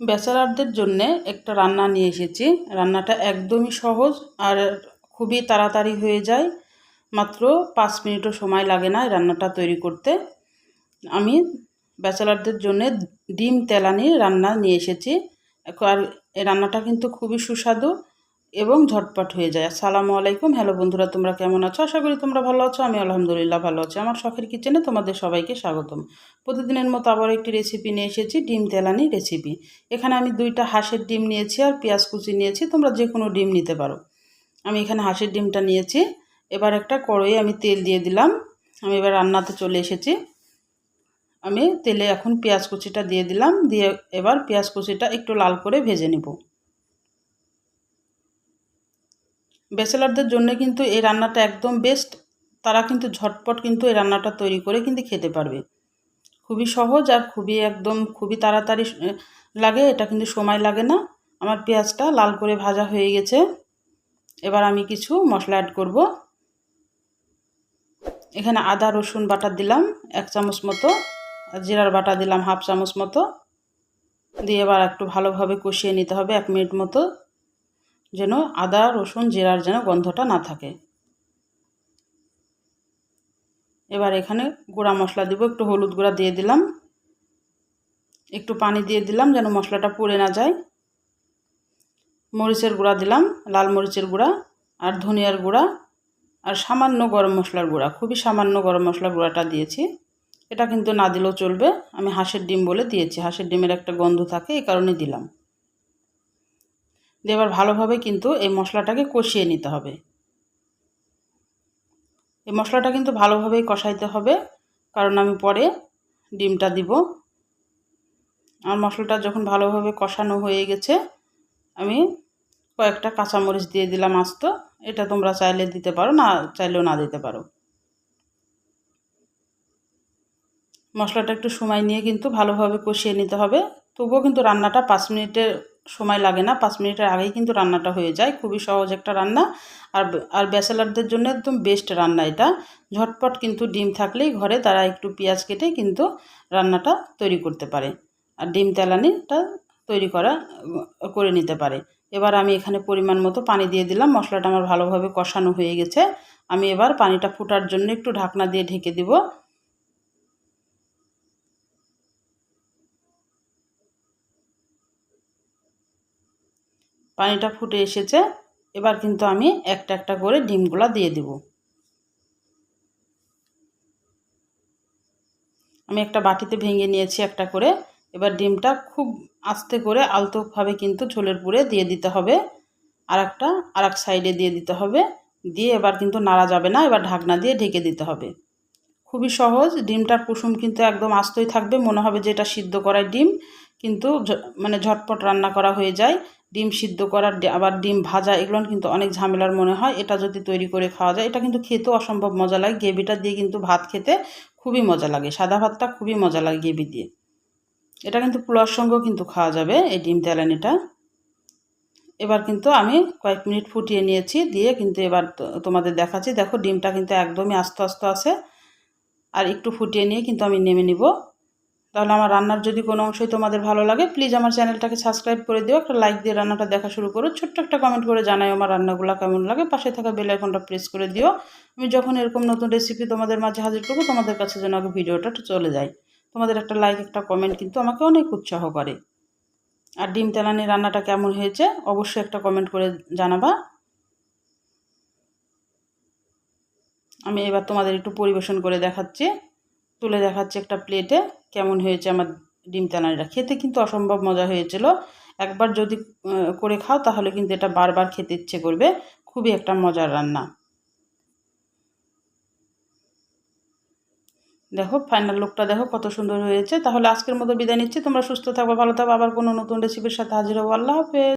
ব্যাচেলারদের জন্য একটা রান্না নিয়ে এসেছি। রান্নাটা একদমই সহজ আর খুবই তাড়াতাড়ি হয়ে যায়। মাত্র পাঁচ মিনিটও সময় লাগে না রান্নাটা তৈরি করতে। আমি ব্যাচেলারদের জন্য ডিম তেলানি রান্না নিয়ে এসেছি। আর এই রান্নাটা কিন্তু খুবই সুস্বাদু। এবং ঝটপট হয়ে যায়। আসসালামু আলাইকুম। হ্যালো বন্ধুরা, তোমরা কেমন আছো? আশা করি তোমরা ভালো আছো। আমি আলহামদুলিল্লাহ ভালো আছি। আমার শখের কিচেনে তোমাদের সবাইকে স্বাগতম। প্রতিদিনের মতো আবার একটি রেসিপি নিয়ে এসেছি, ডিম তেলানি রেসিপি এখানে আমি দুইটা হাঁসের ডিম নিয়েছি আর পেঁয়াজ কুচি নিয়েছি। তোমরা যে কোনো ডিম নিতে পারো। আমি এখানে হাঁসের ডিমটা নিয়েছি। এবার একটা কড়াই আমি তেল দিয়ে দিলাম। আমি এবার রান্নাতে চলে এসেছি। আমি তেলে এখন পেঁয়াজ কুচিটা দিয়ে দিলাম। দিয়ে এবার পেঁয়াজ কুচিটা একটু লাল করে ভেজে নেব। ব্যাচেলারদের জন্য কিন্তু এই রান্নাটা একদম বেস্ট তারা কিন্তু ঝটপট কিন্তু এই রান্নাটা তৈরি করে কিন্তু খেতে পারবে। খুবই সহজ আর খুবই একদম খুবই তাড়াতাড়ি লাগে, এটা কিন্তু সময় লাগে না। আমার পেঁয়াজটা লাল করে ভাজা হয়ে গেছে। এবার আমি কিছু মশলা অ্যাড করব। এখানে আদা, রসুন বাটা দিলাম, এক চামচ মতো। জিরার বাটা দিলাম, হাফ চামচ মতো। দিয়ে এবার একটু ভালোভাবে কষিয়ে নিতে হবে, এক মিনিট মতো। যেন আদা, রসুন, জিরার যেন গন্ধটা না থাকে। এবার এখানে গুঁড়া মশলা দিব, একটু হলুদ গুঁড়া দিয়ে দিলাম। একটু পানি দিয়ে দিলাম যেন মশলাটা পুড়ে না যায়। মরিচের গুঁড়া দিলাম, লাল মরিচের গুঁড়া আর ধনিয়ার গুঁড়া আর সামান্য গরম মশলার গুঁড়া, খুবই সামান্য গরম মশলার গুঁড়াটা দিয়েছি। এটা কিন্তু না দিলেও চলবে, আমি হাঁসের ডিম বলে দিয়েছি, হাঁসের ডিমের একটা গন্ধ থাকে, এই কারণে দিলাম। দিয়ে এবার ভালোভাবে কিন্তু এই মশলাটাকে কষিয়ে নিতে হবে। এই মশলাটা কিন্তু ভালোভাবেই কষাইতে হবে, কারণ আমি পরে ডিমটা দিব। আর মশলাটা যখন ভালোভাবে কষানো হয়ে গেছে, আমি কয়েকটা কাঁচামরিচ দিয়ে দিলাম আস্ত। এটা তোমরা চাইলে দিতে পারো, না চাইলেও না দিতে পারো। মশলাটা একটু সময় নিয়ে কিন্তু ভালোভাবে কষিয়ে নিতে হবে। তবুও কিন্তু রান্নাটা পাঁচ মিনিটের সময় লাগে না, পাঁচ মিনিটের আগেই কিন্তু রান্নাটা হয়ে যায়। খুবই সহজ একটা রান্না। আর আর ব্যাচেলারদের জন্য একদম বেস্ট রান্না এটা। ঝটপট কিন্তু ডিম থাকলেই ঘরে তারা একটু পেঁয়াজ কেটে কিন্তু রান্নাটা তৈরি করতে পারে। আর ডিম তেলানিটা তৈরি করা করে নিতে পারে। এবার আমি এখানে পরিমাণ মতো পানি দিয়ে দিলাম। মশলাটা আমার ভালোভাবে কষানো হয়ে গেছে। আমি এবার পানিটা ফুটার জন্য একটু ঢাকনা দিয়ে ঢেকে দিব। পানিটা ফুটে এসেছে, এবার কিন্তু আমি একটা একটা করে ডিমগুলা দিয়ে দিব। আমি একটা বাটিতে ভেঙে নিয়েছি একটা করে, এবার ডিমটা খুব আস্তে করে আলতোভাবে কিন্তু ঝোলের পুরে দিয়ে দিতে হবে। আর একটা আর এক সাইডে দিয়ে দিতে হবে। দিয়ে এবার কিন্তু নাড়া যাবে না, এবার ঢাকনা দিয়ে ঢেকে দিতে হবে। খুবই সহজ, ডিমটার কুসুম কিন্তু একদম আস্তই থাকবে, মনে হবে যে এটা সিদ্ধ করায় ডিম, কিন্তু মানে ঝটপট রান্না করা হয়ে যায়। ডিম সিদ্ধ করার আবার ডিম ভাজা, এগুলো কিন্তু অনেক ঝামেলার মনে হয়। এটা যদি তৈরি করে খাওয়া যায়, এটা কিন্তু খেতেও অসম্ভব মজা লাগে। গ্রেভিটা দিয়ে কিন্তু ভাত খেতে খুবই মজা লাগে। সাদা ভাতটা খুবই মজা লাগে গ্রেভি দিয়ে। এটা কিন্তু পোলার সঙ্গেও কিন্তু খাওয়া যাবে, এই ডিম তেলানিটা। এবার কিন্তু আমি কয়েক মিনিট ফুটিয়ে নিয়েছি, দিয়ে কিন্তু এবার তোমাদের দেখাচ্ছি। দেখো ডিমটা কিন্তু একদমই আস্তে আস্তে আছে। আর একটু ফুটিয়ে নিয়ে কিন্তু আমি নেমে নিব। তাহলে আমার রান্নার যদি কোনো অংশই তোমাদের ভালো লাগে প্লিজ আমার চ্যানেলটাকে সাবস্ক্রাইব করে দিও, একটা লাইক দিয়ে রান্নাটা দেখা শুরু করো, ছোট্ট একটা কমেন্ট করে জানাই আমার রান্নাগুলো কেমন লাগে, পাশে থাকা বেল আইকনটা প্রেস করে দিও। আমি যখন এরকম নতুন রেসিপি তোমাদের মাঝে হাজির করব, তোমাদের কাছে যেন আগে ভিডিওটা চলে যায়। তোমাদের একটা লাইক একটা কমেন্ট কিন্তু আমাকে অনেক উৎসাহ করে। আর ডিম তেলানি রান্নাটা কেমন হয়েছে, অবশ্যই একটা কমেন্ট করে জানাবা। আমি এবার তোমাদের একটু পরিবেশন করে দেখাচ্ছি, তুলে দেখাচ্ছি একটা প্লেটে কেমন হয়েছে আমার ডিম তেনারিটা। খেতে কিন্তু অসম্ভব মজা হয়েছিল। একবার যদি করে খাও তাহলে কিন্তু এটা বারবার খেতে ইচ্ছে করবে। খুবই একটা মজার রান্না। দেখো ফাইনাল লুকটা দেখো, কত সুন্দর হয়েছে। তাহলে আজকের মতো বিদায় নিচ্ছি। তোমরা সুস্থ থাকব ভালো থাকব আবার কোনো নতুন রেসিপির সাথে হাজির হব। আল্লাহ হাফেজ।